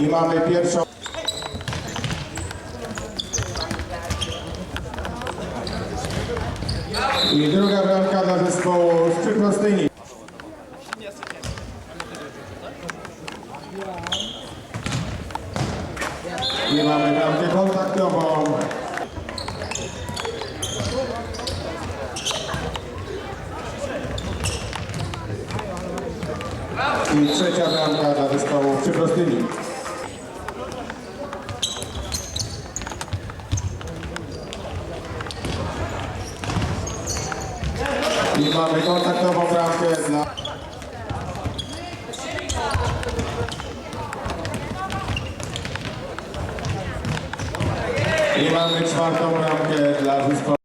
I mamy pierwszą. I druga bramka dla zespołu z Prostyni. I mamy bramkę kontaktową. I trzecia bramka dla zespołu przy Prostyni. I mamy kontaktową bramkę dla... I mamy czwartą bramkę dla zespołu.